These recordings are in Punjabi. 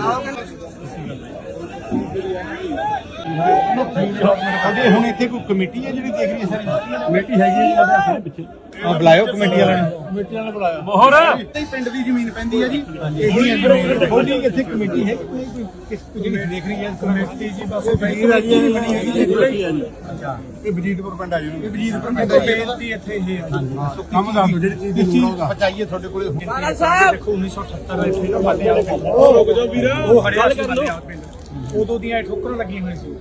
ਆਓ ਉਹਦੇ ਹੁਣ ਇੱਥੇ ਕੋਈ ਕਮੇਟੀ ਹੈ ਜਿਹੜੀ ਦੇਖ ਰਹੀ ਹੈ ਸਾਰੀ? ਕਮੇਟੀ ਹੈਗੀ ਹੈ ਜੀ ਸਾਡੇ ਪਿੱਛੇ। ਆ ਬੁਲਾਇਓ ਕਮੇਟੀ ਵਾਲਿਆਂ ਨੂੰ। ਕਮੇਟੀਆਂ ਨੇ ਬੁਲਾਇਆ ਮੋਹਰ। ਇੱਥੇ ਹੀ ਪਿੰਡ ਦੀ ਜ਼ਮੀਨ ਪੈਂਦੀ ਹੈ ਜੀ। ਇਹੀ ਹੈ ਥੋੜੀ ਇੱਥੇ ਕਮੇਟੀ ਹੈ? ਕੋਈ ਕੋਈ ਕਿਸ ਜਿਹੜੀ ਦੇਖ ਰਹੀ ਹੈ ਕਮੇਟੀ ਜੀ ਬਸ ਵਜ਼ੀਰ ਹੈ ਜੀ ਬਣੀ ਹੈਗੀ ਜੀ। ਅੱਛਾ ਇਹ ਵਜੀਦਪੁਰ ਪਿੰਡ ਆ ਜੀ। ਇਹ ਵਜੀਦਪੁਰ ਪਿੰਡ ਦੀ ਬੇਨਤੀ ਇੱਥੇ ਇਹ ਹੈ। ਕੰਮ ਦੱਸ ਜਿਹੜੀ ਚੀਜ਼ ਦੀ ਲੋੜ ਹੋਗਾ ਪਹੁੰਚਾਈਏ ਤੁਹਾਡੇ ਕੋਲੇ। ਮਹਾਰਾਜ ਸਾਹਿਬ। ਦੇਖੋ 1978 ਵਿੱਚ ਇਹਨਾਂ ਬਾਲੇ ਵਾਲੇ ਪਿੰਡ ਉਹ ਰੁਕ ਜਾਓ ਵੀਰ। ਉਹ ਹਰਿਆ ਸੀ ਬਾਲੇ ਵਾਲੇ ਪਿੰਡ। ਉਦੋਂ ਦੀਆਂ ਇਹ ਠੋਕਰਾਂ ਲੱਗੀਆਂ ਹੋਈਆਂ ਸੀ।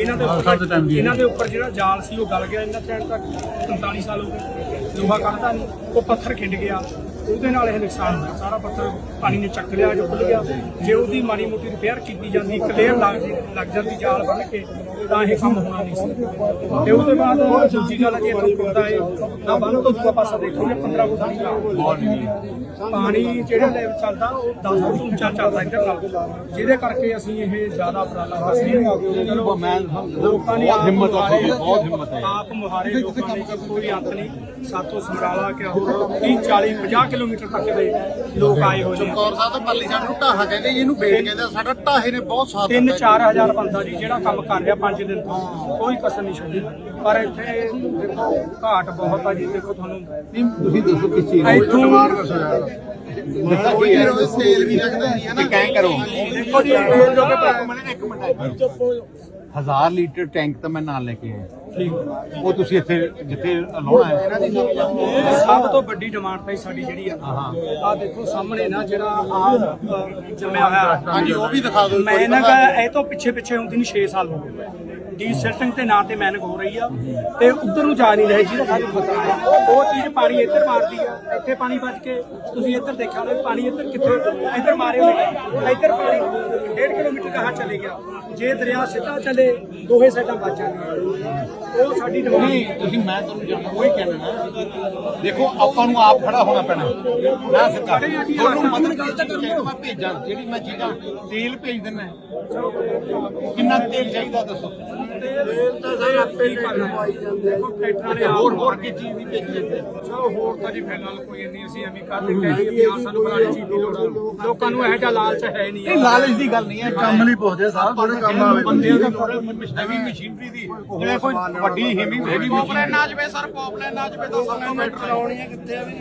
ਇਹਨਾਂ ਦੇ ਉੱਪਰ ਇਹਨਾਂ ਦੇ ਉੱਪਰ ਜਿਹੜਾ ਜਾਲ ਸੀ ਉਹ ਗਲ ਗਿਆ। ਇਹਨਾਂ ਟਾਈਮ ਤੱਕ 45 ਸਾਲ ਹੋ ਗਏ। ਲੋਹਾ ਕੱਢਦਾ ਨਹੀਂ ਉਹ ਪੱਥਰ ਖਿੰਡ ਗਿਆ। ਉਹਦੇ ਨਾਲ ਇਹ ਨੁਕਸਾਨ ਹੋਇਆ। ਸਾਰਾ ਪੱਥਰ ਪਾਣੀ ਨੇ ਚੱਕ ਲਿਆ ਜੋ ਖੁੱਲ ਗਿਆ। ਜੇ ਉਹਦੀ ਮਾੜੀ ਮੋਟੀ ਰਿਪੇਅਰ ਕੀਤੀ ਜਾਂਦੀ ਇੱਕ ਲੇਅਰ ਲੱਗ ਲੱਗ ਜਾਂਦੀ ਜਾਲ ਬਣ ਕੇ ਤਾਂ ਇਹ ਕੰਮ ਹੋਣਾ ਨਹੀਂ ਸੀ। ਤੇ ਉਹਦੇ ਬਾਅਦ ਦੂਜੀ ਗੱਲ ਜੇ ਇੱਥੋਂ ਪੁੱਲਦਾ ਹੈ ਤਾਂ ਬੰਨ ਤੋਂ ਦੂਜਾ ਪਾਸਾ ਦੇਖੋਗੇ 15 ਫੁੱਟ ਦਾ ਪਾਣੀ ਜਿਹੜਾ ਲੈਵਲ ਚੱਲਦਾ ਉਹ 10 ਫੁੱਟ ਉੱਚਾ ਚੱਲਦਾ ਇੱਧਰ ਨਾਲ। ਜਿਹਦੇ ਕਰਕੇ ਅਸੀਂ ਇਹ ਜ਼ਿਆਦਾ ਉਪਰਾਲਾ ਹਾਂ। ਚਲੋ ਮੈਂ ਲੋਕਾਂ ਨੇ ਬਹੁਤ ਹਿੰਮਤ ਬਹੁਤ ਹਿੰਮਤ ਹੈ ਆਪ ਮੁਹਾਰੇ ਲੋਕਾਂ ਨੇ ਕੋਈ ਅੰਤ ਨਹੀਂ। ਸਾਤੋਂ ਸਮਰਾਲਾ ਕਿ ਹੋਰ 30 40 50 ਕਿਲੋਮੀਟਰ ਤੱਕ ਦੇ ਲੋਕ ਆਏ ਹੋਏ ਨੇ। ਚਮਕੌਰ ਸਾਹਿਬ ਤੋਂ ਪਰਲੀ ਸਾਹਿਬ ਨੂੰ ਢਾਹਾ ਕਹਿੰਦੇ ਜੀ ਇਹਨੂੰ ਬੇਟ ਕਹਿੰਦੇ ਆ। ਸਾਡਾ ਢਾਹੇ ਨੇ ਬਹੁਤ ਸਾਥ ਤਿੰਨ ਦਿੱਤਾ ਚਾਰ ਹਜ਼ਾਰ ਬੰਦਾ ਜੀ ਜਿਹੜਾ ਕੰਮ ਕਰ ਰਿਹਾ 5 ਦਿਨ ਤੋਂ। ਕੋਈ ਕਸਰ ਨਹੀਂ ਛੱਡੀ। ਪਰ ਇੱਥੇ ਦੇਖੋ ਘਾਟ ਬਹੁਤ ਆ ਜੀ। ਦੇਖੋ ਤੁਹਾਨੂੰ ਨਹੀਂ ਤੁਸੀਂ ਦੱਸੋ ਕਿਸ ਚੀਜ਼ ਇੱਥੋਂ- ਡਿਮਾਂਡ ਦੱਸੋ ਕੀ ਹੈ? ਸੇਲ ਵੀ ਲੱਗਦਾ ਨਹੀਂ ਹੈ ਨਾ। ਕੈਂ ਕਰੋ? ਦੇਖੋ ਜੀ ਇੱਕ ਮਿੰਟ। ਇੱਕ ਮਿੰਟ ਹਜ਼ਾਰ ਲੀਟਰ ਟੈਂਕ ਤਾਂ ਮੈਂ ਨਾਲ ਲੈ ਕੇ ਆਇਆ। ਠੀਕ। ਉਹ ਤੁਸੀਂ ਇੱਥੇ ਜਿੱਥੇ ਲਾਉਣਾ ਹੈ। ਸਭ ਤੋਂ ਵੱਡੀ ਡਿਮਾਂਡ ਤਾਂ ਜੀ ਸਾਡੀ ਜਿਹੜੀ ਆ। ਆ ਦੇਖੋ ਸਾਹਮਣੇ ਨਾ ਜਿਹੜਾ ਆ ਜੰਮਿਆ ਹੋਇਆ। ਹਾਂਜੀ ਉਹ ਵੀ ਦਿਖਾ ਦਿਓ। ਮੈਂ ਨਾ ਇਹ ਤੋਂ ਪਿੱਛੇ ਪਿੱਛੇ ਹੁੰਦੀ ਨੂੰ 6 ਸਾਲ ਹੋ ਗਏ। ਡੀ ਸਿਲਟਿੰਗ ਤੇ ਨਾਂ ਤੇ ਮੈਨਕ ਹੋ ਰਹੀ ਆ। ਤੇ ਉਧਰ ਨੂੰ ਜਾ ਨਹੀਂ ਰਹੀ ਜਿਹਦਾ ਸਾਨੂੰ ਖਤਰਾ ਹੈ। ਉਹ ਚੀਜ਼ ਪਾਣੀ ਇੱਧਰ ਮਾਰਦੀ ਆ ਇੱਥੇ ਪਾਣੀ ਵੱਜ ਕੇ। ਤੁਸੀਂ ਇੱਧਰ ਦੇਖਿਆ ਹੋਣਾ ਵੀ ਪਾਣੀ ਇੱਧਰ ਕਿੱਥੇ ਇੱਧਰ ਮਾਰੇ ਹੋਏ ਇੱਧਰ ਪਾਣੀ 1.5 ਕਿਲੋਮੀਟਰ ਕਹਾ ਚਲੇ ਗਿਆ। ਜੇ ਦਰਿਆ ਸਿੱਧਾ ਚੱਲੇ ਦੋਹੇ ਸਾਈਡਾਂ ਬਚ ਜਾਣਗੀਆਂ ਉਹ ਸਾਡੀ ਨਹੀਂ ਤੁਸੀਂ ਮੈਂ ਤੁਹਾਨੂੰ ਜਾਣਦਾ ਕੋਈ ਕਹਿਣਾ ਦੇਖੋ ਆਪਾਂ ਨੂੰ ਆਪ ਖੜਾ ਹੋਣਾ ਪੈਣਾ। ਨਾ ਸਰਕਾਰ ਤੁਹਾਨੂੰ ਮਦਦ ਕਰੋ ਮੈਂ ਭੇਜਾਂ ਜਿਹੜੀ ਮੈਂ ਚੀਜ਼ਾਂ ਤੇਲ ਭੇਜ ਦਿੰਦਾ ਕਿੰਨਾ ਤੇਲ ਚਾਹੀਦਾ ਦੱਸੋ? ਤੇਲ ਤਾਂ ਸਾਰੇ ਆਪੇ ਹੀ ਕਰਨਾ ਦੇਖੋ ਟਰੈਕਟਰਾਂ ਨੇ ਹੋਰ ਹੋਰ ਕੀ ਚੀਜ਼ ਦੀ ਭੇਜੀ ਜਾਂਦੇ? ਚਲੋ ਹੋਰ ਤਾਂ ਜੀ ਫਿਲਹਾਲ ਕੋਈ ਨਹੀਂ ਅਸੀਂ ਐਵੇਂ ਕਰਦੇ ਕਹਿੰਦੇ ਕਿ ਆ ਸਾਨੂੰ ਬਲਾਣੀ ਚੀਜ਼ ਦੀ ਲੋੜ ਆ। ਲੋਕਾਂ ਨੂੰ ਇਹੋ ਜਿਹਾ ਲਾਲਚ ਹੈ ਨਹੀਂ ਲਾਲਚ ਦੀ ਗੱਲ ਨਹੀਂ ਹੈ। ਕੰਮ ਲਈ ਪੁੱਛਦੇ ਸਾਹਿਬ ਜਿਹੜੇ ਕੰਮ ਆਵੇ। ਬੰਦਿਆਂ ਦੀ ਹੈਵੀ ਮਸ਼ੀਨਰੀ ਦੀ। ਜਿਵੇਂ ਕੋਈ ਵੱਡੀ ਹੈਵੀ ਹੈਵੀ ਮਸ਼ੀਨਰੀ। ਨਾ ਜਵੇ ਸਰ ਪੌਪਲੇ ਨਾ ਜਵੇ 200 ਮੀਟਰ ਲਾਉਣੀ ਹੈ। ਕਿੱਥੇ ਆ ਵੀ?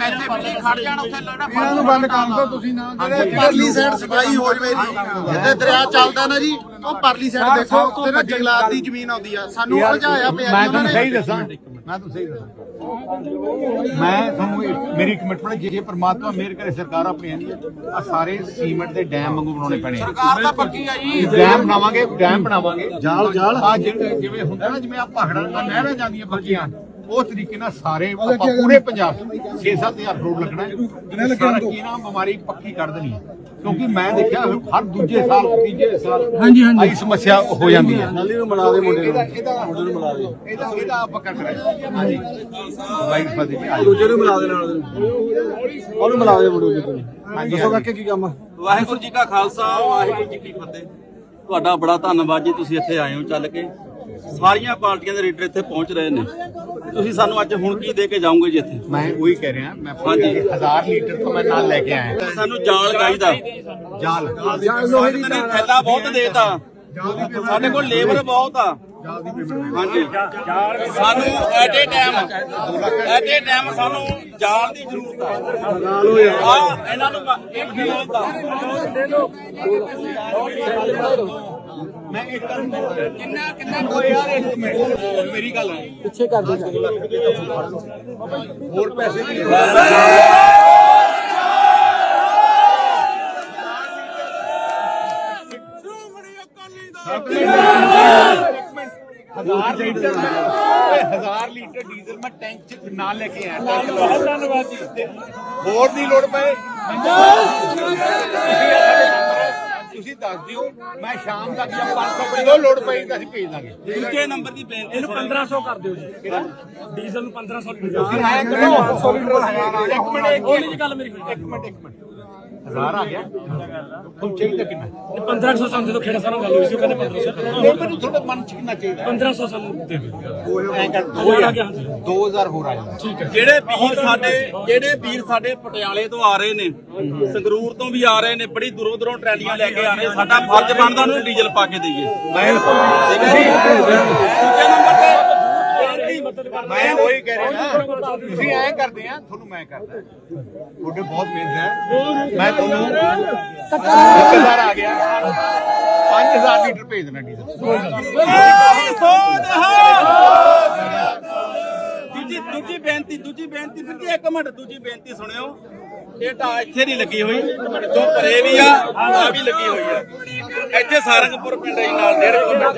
ਪੈਸੇ ਪੱਲੇ ਖੜ ਜਾਣ ਉੱਥੇ ਲੜਾ ਇਹਨਾਂ ਨੂੰ ਬੰਦ ਕਰ ਦਿਓ ਤੁਸੀਂ ਨਾ ਜਿਹੜੇ ਪਰਲੀ ਸਾਈਡ ਸਫ਼ਾਈ ਹੋ ਜਵੇ ਜੀ। ਜਿੱਥੇ ਦਰਿਆ ਚੱਲਦਾ ਨਾ ਜੀ ਉਹ ਪਰਲੀ ਸਾਈਡ ਦੇਖੋ ਉੱਥੇ ਨਾ ਜੰਗਲਾਤ ਦੀ ਜ਼ਮੀਨ ਆਉਂਦੀ ਆ। ਸਾਨੂੰ ਉਲਝਾਇਆ ਪਿਆ ਮੈਂ ਜੀ ਉਹਨਾਂ ਤੁਹਾਨੂੰ ਸਹੀ ਦੱਸਾਂ। ਮੈਂ ਤੁਹਾਨੂੰ ਸਹੀ ਦੱਸਾਂ। ਮੈਂ ਤੁਹਾਨੂੰ ਇਹ- ਮੇਰੀ ਕਮਿਟਮੈਂਟ ਜੇ ਜੇ ਪ੍ਰਮਾਤਮਾ ਮੇਰ ਕਰੇ ਸਰਕਾਰ ਆਪਣੀ ਆਂਦੀ ਆ ਸਾਰੇ ਸੀਮੈਂਟ ਦੇ ਡੈਮ ਵਾਂਗੂ ਬਣਾਉਣੇ ਪੈਣੇ ਸਰਕਾਰ ਤਾਂ ਪੱਕੀ ਆ ਜੀ। ਡੈਮ ਬਣਾਵਾਂਗੇ ਡੈਮ ਬਣਾਵਾਂਗੇ। ਜਾਲ ਜਾਲ। ਆ ਜਿਵੇਂ ਹੁੰਦਾ ਨਾ ਜਿਵੇਂ ਆ ਪਹਾੜਾਂ ਨਾਲ ਨਹਿਰਾਂ ਜਾਂਦੀਆਂ ਪੱਕੀਆਂ। ਉਹ ਤਰੀਕੇ ਨਾਲ ਸਾਰੇ ਆਪਾਂ ਪੂਰੇ ਪੰਜਾਬ 6-7000 ਕਰੋੜ ਲੱਗਣਾ ਹੈ। ਸਾਰਾ ਕੀ ਨਾ ਬਿਮਾਰੀ ਪੱਕੀ ਕਰ ਦੇਣੀ ਹੈ। ਕਿਉਂਕਿ ਮੈਂ ਦੇਖਿਆ ਹਰ ਦੂਜੇ ਸਾਲ ਤੀਜੇ ਸਾਲ ਹਾਂਜੀ ਹਾਂਜੀ। ਆਈ ਸਮੱਸਿਆ ਹੋ ਜਾਂਦੀ ਹੈ। ਨਾਲੀ ਨੂੰ ਮਿਲਾ ਦੇ ਮੁੰਡੇ ਨੂੰ। ਇਹਦਾ ਮੁੰਡੇ ਨੂੰ ਮਿਲਾ ਦੇ। ਇਹਦਾ ਇਹਦਾ ਆਪਾਂ ਕਰ ਰਹੇ ਹਾਂਜੀ। ਜੀ ਆਜੋ। ਦੂਜੇ ਨੂੰ ਮਿਲਾ ਦੇ ਨਾਲ। ਉਹਨੂੰ ਮਿਲਾ ਦੇ ਮੁੰਡੇ ਨੂੰ ਹਾਂਜੀ, ਦੱਸੋ। ਕਾਕੇ ਕੀ ਕੰਮ ਵਾਹਿਗੁਰੂ ਜੀ ਕਾ ਖਾਲਸਾ ਵਾਹਿਗੁਰੂ ਜੀ ਕੀ ਫਤਿਹ। ਤੁਹਾਡਾ ਬੜਾ ਧੰਨਵਾਦ ਜੀ ਤੁਸੀਂ ਇੱਥੇ ਆਏ ਹੋ ਚੱਲ ਕੇ। ਸਾਰੀਆਂ ਪਾਰਟੀਆਂ ਦੇ ਲੀਡਰ ਇੱਥੇ ਪਹੁੰਚ ਰਹੇ ਨੇ। ਤੁਸੀਂ ਸਾਨੂੰ ਅੱਜ ਹੁਣ ਕੀ ਦੇ ਕੇ ਜਾਓਗੇ ਜੀ ਇੱਥੇ? ਮੈਂ ਉਹੀ ਕਹਿ ਰਿਹਾ ਮੈਂ ਹਾਂਜੀ। 1000 ਲੀਟਰ ਤੋਂ ਮੈਂ ਨਾਲ ਲੈ ਕੇ ਆਇਆ। ਸਾਨੂੰ ਜਾਲ ਚਾਹੀਦਾ ਜਾਲ। ਸੰਗਤ ਨੇ ਥੈਲਾ ਬਹੁਤ ਦੇਤਾ। ਸਾਡੇ ਕੋਲ ਲੇਬਰ ਬਹੁਤ ਆ। ਹਾਂਜੀ। ਸਾਨੂੰ at a time at a time ਸਾਨੂੰ ਜਾਲ ਦੀ ਜ਼ਰੂਰਤ ਆ। ਆ ਇਹਨਾਂ ਨੂੰ ਇੱਕ ਕਿਲੋ ਦਾ ਮੈਂ ਇੱਕ ਕਿੰਨਾ ਕਿੰਨਾ ਕੋਈ ਯਾਰ ਇੱਕ ਮਿੰਟ। ਮੇਰੀ ਗੱਲ ਹੈ ਪਿੱਛੇ ਕਰ ਦੇ ਹੋਰ ਪੈਸੇ ਨਹੀਂ। ਹਜ਼ਾਰ ਲੀਟਰ ਓਏ ਹਜ਼ਾਰ ਲੀਟਰ ਡੀਜ਼ਲ ਮੈਂ ਟੈਂਕ ਚ ਨਾਲ ਲੈ ਕੇ ਆਇਆ। ਬਹੁਤ ਧੰਨਵਾਦ ਜੀ। ਹੋਰ ਦੀ ਲੋੜ ਪਏ ਤੁਸੀਂ ਦੱਸ ਦਿਓ ਮੈਂ ਸ਼ਾਮ ਤੱਕ ਜਾਂ 500 ਕਿਲੋ ਲੋੜ ਪਈ ਤਾਂ ਅਸੀਂ ਭੇਜ ਦਾਂਗੇ। ਦੂਜੇ ਨੰਬਰ ਦੀ ਬੇਨਤੀ ਇਹਨੂੰ 1500 ਕਰ ਦਿਓ ਜੀ। ਡੀਜ਼ਲ ਨੂੰ 1500 ਲੀਟਰ ਤੁਸੀਂ ਐਂ ਕਰੋ 500 ਲੀਟਰ ਇੱਕ ਮਿੰਟ ਇੱਕ ਉਹ ਨਹੀਂ ਜੀ ਗੱਲ ਮੇਰੀ ਹੋਈ। ਇੱਕ ਮਿੰਟ ਇੱਕ ਮਿੰਟ। ਹਜ਼ਾਰ ਆ ਗਿਆ। ਤੁਹਾਨੂੰ ਚਾਹੀਦਾ ਕਿੰਨਾ? 1500 ਸਾਨੂੰ ਦੇ ਦੋ ਖੇੜਾ ਸਾਨੂੰ ਗੱਲ ਹੋਈ ਸੀ ਉਹ ਕਹਿੰਦੇ 1500 ਕਰੋ। ਨਹੀਂ ਮੈਨੂੰ ਤੁਹਾਡੇ ਮਨ ਚ ਕਿੰਨਾ ਚਾਹੀਦਾ? 1500 ਸਾਨੂੰ ਦੇ ਦਿਓ। ਐਂ ਕਰ ਹਜ਼ਾਰ ਆ ਗਿਆ ਹਾਂਜੀ। 2000 ਹੋਰ ਆ ਜਾਣਾ ਜਿਹੜੇ ਵੀਰ ਸਾਡੇ ਜਿਹੜੇ ਵੀਰ ਸਾਡੇ ਪਟਿਆਲੇ ਤੋਂ ਆ ਰਹੇ ਨੇ ਸੰਗਰੂਰ ਤੋਂ ਵੀ ਆ ਰਹੇ ਨੇ ਬੜੀ ਦੂਰੋਂ ਦੂਰੋਂ ਟਰੈਲੀਆਂ ਲੈ ਕੇ ਆ ਰਹੇ ਸਾਡਾ ਫਰਜ਼ ਬਣਦਾ ਉਹਨੂੰ ਡੀਜ਼ਲ ਪਾ ਕੇ ਦਈਏ। ਠੀਕ ਹੈ ਤੇ ਮੈਂ ਉਹੀ ਕਹਿ ਰਿਹਾ ਨਾ, ਤੁਸੀਂ ਐਂ ਕਰਦੇ ਆ, ਤੁਹਾਨੂੰ ਮੈਂ ਕਰਦਾ। ਤੁਹਾਡੇ ਬਹੁਤ ਮਿਹਨਤ ਹੈ। ਮੈਂ ਤੁਹਾਨੂੰ 1000 ਆ ਗਿਆ। 5000 ਲੀਟਰ ਭੇਜ ਦੇਣਾ ਡੀਜ਼ਲ। ਦੂਜੀ ਦੂਜੀ ਬੇਨਤੀ ਦੂਜੀ ਬੇਨਤੀ, ਫਿਰ ਜੀ ਇੱਕ ਮਿੰਟ, ਦੂਜੀ ਬੇਨਤੀ ਸੁਣਿਓ। ਇਹ ਤਾਂ ਇੱਥੇ ਨਹੀਂ ਲੱਗੀ ਹੋਈ। ਜੋ ਪਰੇ ਵੀ ਆ ਆ ਵੀ ਲੱਗੀ ਹੋਈ ਆ। ਇੱਥੇ ਸਾਰੰਗਪੁਰ ਪਿੰਡ ਦੇ ਨਾਲ ਡੇਢ ਕਿਲੋਮੀਟਰ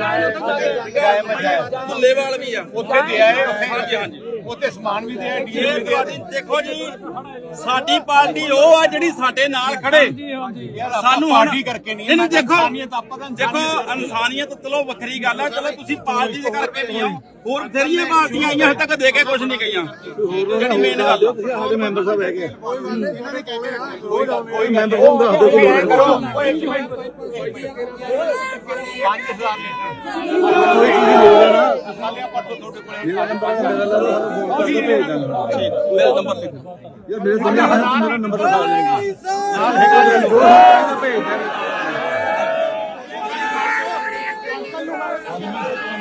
ਦੁੱਲੇਵਾਲ ਵੀ ਆ ਉੱਥੇ ਆਏ ਉੱਥੇ ਹਾਂਜੀ ਹਾਂਜੀ। ਉੱਥੇ ਸਮਾਨ ਵੀ ਦੇ ਆਏ ਡੀਜ਼ਲ ਇਹ ਵੀ ਦੇ ਆਏ ਤੁਹਾਡੀ ਦੇਖੋ ਜੀ ਸਾਡੀ ਪਾਰਟੀ ਉਹ ਆ ਜਿਹੜੀ ਸਾਡੇ ਨਾਲ ਖੜੇ। ਸਾਨੂੰ ਪਾਰਟੀ ਕਰਕੇ ਨਹੀਂ ਨਹੀਂ ਦੇਖੋ ਇਨਸਾਨੀਅਤ ਆਪਾਂ ਤਾਂ ਦੇਖੋ ਇਨਸਾਨੀਅਤ ਚਲੋ ਵੱਖਰੀ ਗੱਲ ਆ। ਚਲੋ ਤੁਸੀਂ ਪਾਰਟੀ ਦੇ ਕਰਕੇ ਨਹੀਂ ਆਓ। ਹੋਰ ਬਥੇਰੀਆਂ ਪਾਰਟੀਆਂ ਆਈਆਂ ਹਜੇ ਤੱਕ ਦੇ ਕੇ ਕੁਝ ਨਹੀਂ ਗਈਆਂ। ਜਿਹੜੀ ਮੇਨ ਗੱਲ। ਸਾਡੇ ਮੈਂਬਰ ਸਾਹਿਬ ਹੈਗੇ ਇਹਨਾਂ ਨੇ ਕਹਿੰਦੇ ਆ ਕੋਈ ਮੈਂਬਰ ਸਾਹਿਬ ਦੱਸ ਦਿਓ ਕੋਈ ਕਰੋ 5000 ਲੀਟਰ ਮਸਾਲਿਆਂ ਪੱਟੋ ਤੁਹਾਡੇ ਕੋਲੇ ਮੇਰਾ ਨੰਬਰ ਲਿਖੋ। ਯਾਰ ਮੇਰੇ ਦੋਨੇ ਮੇਰਾ ਨੰਬਰ ਦੱਸ ਦਿਓ ਨਾਲ ਹੈਗਾ। ਭੇਜ ਦੇਣ